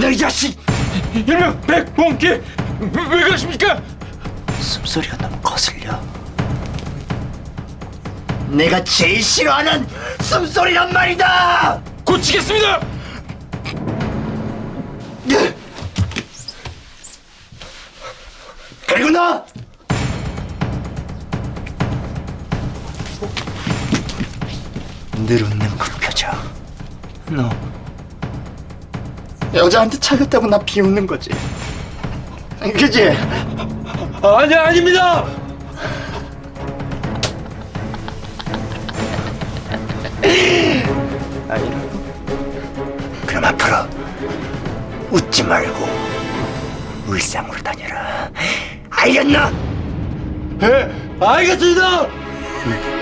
이 자식! 일명 백봉기 왜, 왜 그러십니까? 숨소리가 너무 거슬려. 내가 제일 싫어하는 숨소리란 말이다! 고치겠습니다. 그리고 너! 늘 웃는 그 표정. 너 여자한테 차였다고 나 비웃는 거지. 그지? 아니 아닙니다. 아니라고? 그럼 앞으로 웃지 말고 울상으로 다녀라. 알겠나? 예, 알겠습니다. 울,